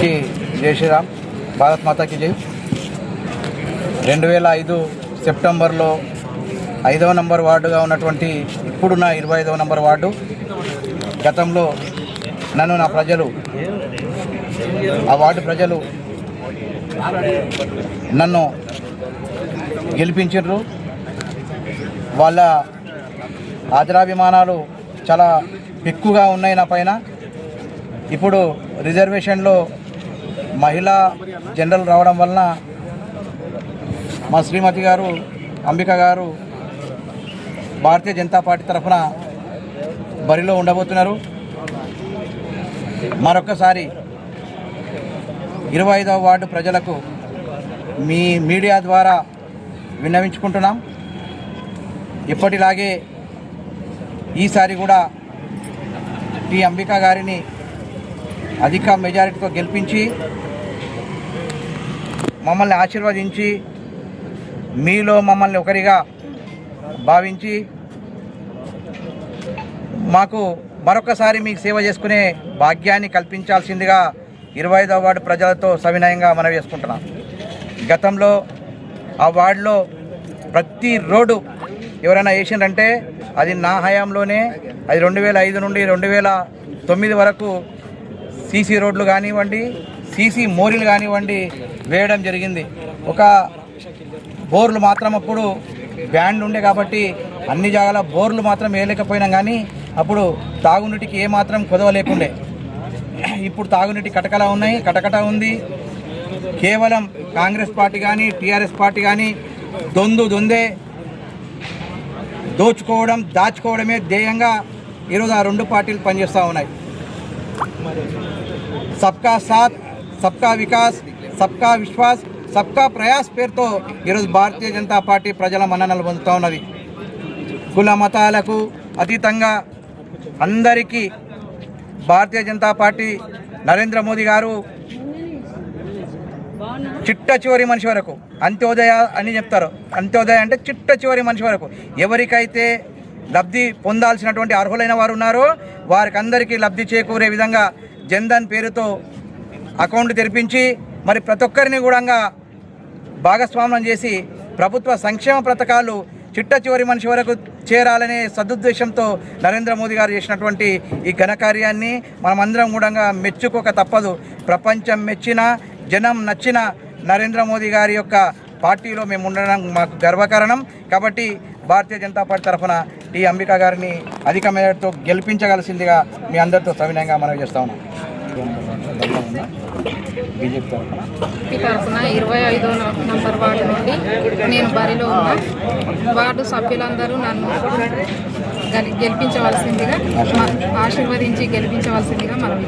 కి జై శ్రీరామ్. భారత్ మాతాకి జై. రెండు వేల ఐదు సెప్టెంబర్లో ఐదవ నంబర్ వార్డుగా ఉన్నటువంటి ఇప్పుడున్న ఇరవై ఐదవ నంబర్ వార్డు. గతంలో నన్ను నా ప్రజలు ఆ వార్డు ప్రజలు నన్ను గెలిపించారు వాళ్ళ ఆదరాభిమానాలు చాలా ఎక్కువగా ఉన్నాయి నా పైన. ఇప్పుడు రిజర్వేషన్లో మహిళా జనరల్ రావడం వలన మా శ్రీమతి గారు అంబిక గారు భారతీయ జనతా పార్టీ తరఫున బరిలో ఉండబోతున్నారు. మరొకసారి ఇరవై ఐదవ వార్డు ప్రజలకు మీ మీడియా ద్వారా విన్నవించుకుంటున్నాం. ఇప్పటిలాగే ఈసారి కూడా టి అంబిక గారిని అధిక మెజారిటీతో గెలిపించి మమ్మల్ని ఆశీర్వదించి మీలో మమ్మల్ని ఒకరిగా భావించి మాకు మరొకసారి మీకు సేవ చేసుకునే భాగ్యాన్ని కల్పించాల్సిందిగా ఇరవై ఐదవ వార్డు ప్రజలతో సవినయంగా మనవి చేసుకుంటున్నాం. గతంలో ఆ వార్డులో ప్రతి రోడ్డు ఎవరైనా వేసిండ్రంటే అది నా హయాంలోనే అది రెండు వేల ఐదు నుండి రెండు వేల తొమ్మిది వరకు సీసీ రోడ్లు కానివ్వండి సీసీ మోరీలు కానివ్వండి వేయడం జరిగింది. ఒక బోర్లు మాత్రం అప్పుడు బ్యాండ్ ఉండే కాబట్టి అన్ని జాగాల బోర్లు మాత్రం వేయలేకపోయినా కానీ అప్పుడు తాగునీటికి ఏమాత్రం మాత్రం కొదవ లేకుండే. ఇప్పుడు తాగునీటి కటకలా ఉన్నాయి కటకట ఉంది. కేవలం కాంగ్రెస్ పార్టీ కానీ టీఆర్ఎస్ పార్టీ కానీ దొందు దొందే దోచుకోవడం దాచుకోవడమే ధ్యేయంగా ఈరోజు ఆ రెండు పార్టీలు పనిచేస్తూ ఉన్నాయి. సబ్కా సాత్ సబ్కా వికాస్ సబ్కా విశ్వాస్ సబ్కా ప్రయాస్ పేరుతో ఈరోజు భారతీయ జనతా పార్టీ ప్రజల మన్ననలు పొందుతూ ఉన్నది. కుల మతాలకు అతీతంగా అందరికీ భారతీయ జనతా పార్టీ నరేంద్ర మోదీ గారు చిట్ట చివరి మనిషి వరకు అంత్యోదయ అని చెప్తారు. అంత్యోదయ అంటే చిట్ట చివరి మనిషి వరకు. ఎవరికైతే లబ్ధి పొందాల్సినటువంటి అర్హులైన వారు ఉన్నారో వారికి అందరికీ లబ్ధి చేకూరే విధంగా జన్ధన్ పేరుతో అకౌంట్ తెరిపించి మరి ప్రతి ఒక్కరిని కూడా భాగస్వామ్యం చేసి ప్రభుత్వ సంక్షేమ పథకాలు చిట్ట చివరి మనిషి వరకు చేరాలనే సదుద్దేశంతో నరేంద్ర మోదీ గారు చేసినటువంటి ఈ ఘనకార్యాన్ని మనమందరం కూడా మెచ్చుకోక తప్పదు. ప్రపంచం మెచ్చిన జనం నచ్చిన నరేంద్ర మోదీ గారి యొక్క పార్టీలో మేము ఉండడం మాకు గర్వకారణం. కాబట్టి భారతీయ జనతా పార్టీ తరఫున టి అంబికా గారిని అధిక మేరతో గెలిపించగలసిందిగా మీ అందరితో సవినయంగా మనవి చేస్తా ఉన్నాం. బీజేపీ తరఫున. తరఫున ఇరవై ఐదో నంబర్ వార్డు నుండి నేను బరిలో ఉన్నా. వార్డు సభ్యులందరూ నన్ను గెలి- గెలిపించవలసిందిగా ఆశీర్వదించి గెలిపించవలసిందిగా మనం